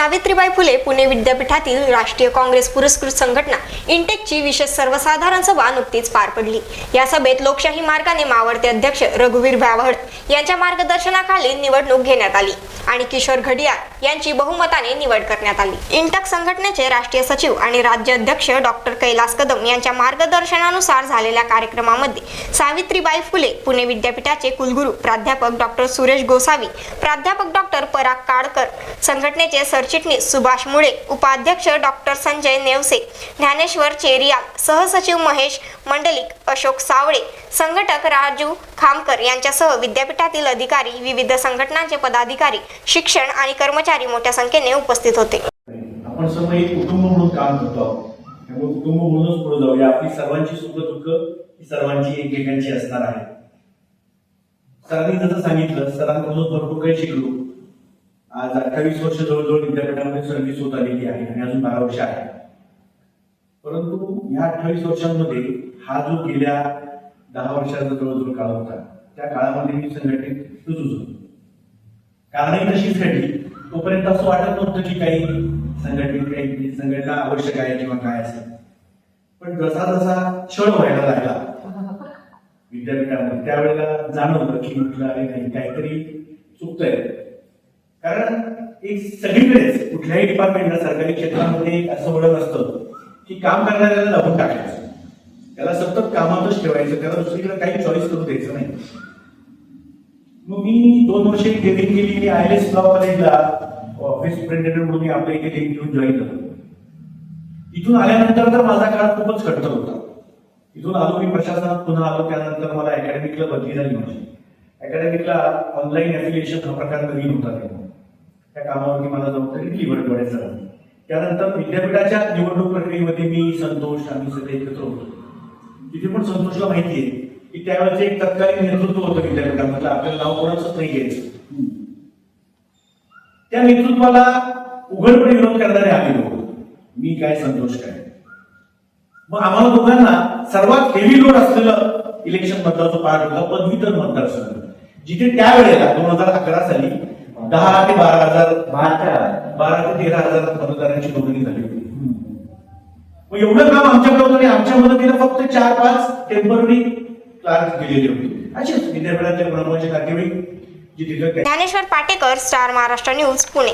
सावित्रीबाई फुले पुणे विद्यापीठातील राष्ट्रीय काँग्रेस पुरस्कृत संघटना इंटेकची विशेष सर्वसाधारण सभा नुकतीच पार पडली. या सभेत लोकशाही मार्गाने मावळते अध्यक्ष रघुवीर व्यावड यांच्या मार्गदर्शनाखाली निवडणूक घेण्यात आली आणि किशोर घडियाळ यांची बहुमताने निवड करण्यात आली. इंटक संघटनेचे राष्ट्रीय सचिव आणि राज्य अध्यक्ष डॉक्टर कैलास कदम यांच्या मार्गदर्शनानुसार झालेल्या कार्यक्रमामध्ये सावित्रीबाई फुले पुणे विद्यापीठाचे कुलगुरू प्राध्यापक डॉक्टर सुरेश गोसावी प्राध्यापक डॉक्टर पराग काळकर संघटनेचे सर सरचिटणीस सुभाष मुळे उपाध्यक्ष डॉक्टर संजय नेवसे ज्ञानेश्वर चेरियाल सहसचिव महेश मंडलिक अशोक सावळे संघटक राजू खामकर यांच्यासह विद्यापीठातील अधिकारी विविध संघटनांचे पदाधिकारी शिक्षण आणि कर्मचारी मोठ्या संख्येने उपस्थित होते. आपण सर्व एक कुटुंब म्हणून काम करतो आहोत. त्यामुळे कुटुंब म्हणूनच पुढे जाऊया. आपली सर्वांची सुख दुःख ही सर्वांची एकमेकांची असणार आहे. सरांनी जसं सांगितलं सरांकडून भरपूर काही शिकलो. आज अठ्ठावीस वर्ष जवळजवळ विद्यापीठामध्ये सर्व्हिस होत आलेली आहे आणि अजून बारा वर्ष आहे. परंतु या अठ्ठावीस वर्षांमध्ये हा जो गेल्या दहा वर्षाचा जवळजवळ काळ होता त्या काळामध्ये मी संघटनेत रुजू होतो कारणही तशीच घडली. तोपर्यंत असं वाटत नव्हतं की काही संघटनेत काही संघटना आवश्यक आहे किंवा काय असेल. पण जसा जसा क्षण व्हायला लागला विद्यापीठामध्ये त्यावेळेला जाणवलं की म्हटलं अरे नाही काहीतरी चुकतंय. कारण एक सगळीकडेच कुठल्याही डिपार्टमेंटला सरकारी क्षेत्रामध्ये असं वळण असतं की काम करणाऱ्याला लावून टाकायचं. त्याला सतत कामातच ठेवायचं त्याला दुसरीकडे काही चॉईस करू द्यायचं नाही. मग मी दोन वर्ष ट्रेनिंग केली मी आय एस लॉ कॉलेजला ऑफिस सुपरिटेंडंट म्हणून मी आपल्या इथे ट्रेनिंग घेऊन जॉईन झालो इथून आल्यानंतर तर माझा काळ खूपच खडतर होता. इथून आलो मी प्रशासनात पुन्हा आलो त्यानंतर मला अकॅडमिकला बदली झाली माझी. अकॅडमिकला ऑनलाईन ऍप्लिकेशन हा प्रकार नवीन होता. तेव्हा त्या कामावरती मला जबाबदारी दिली बडबडे सरांनी त्यानंतर विद्यापीठाच्या निवडणूक प्रक्रियेमध्ये मी संतोष आम्ही सगळे एकत्र होतो. तिथे पण संतोषला माहिती आहे की त्यावेळेस एक तत्कालीन नेतृत्व होतं विद्यापीठामधलं. आपल्याला नाव कोणाचंच नाही घ्यायचं त्या नेतृत्वाला उघडपणे विरोध करणारे आम्ही लोक. मी काय संतोष काय? मग आम्हाला दोघांना सर्वात हेवी लोड असलेलं इलेक्शन मतदारचा जो पार्ट होता पदवीधर मतदारसंघ. जिथे त्यावेळेला दोन हजार अकरा साली दहा ते बारा हजार बारा. ते तेरा हजार मतदारांची नोंदणी झाली होती. मग एवढं काम आमच्याकडे होतं आणि आमच्या मदतीला फक्त चार पाच टेंपररी क्लार्क दिलेले होते. असेच नातेवाईक तिथं ज्ञानेश्वर पाटेकर स्टार महाराष्ट्र न्यूज पुणे.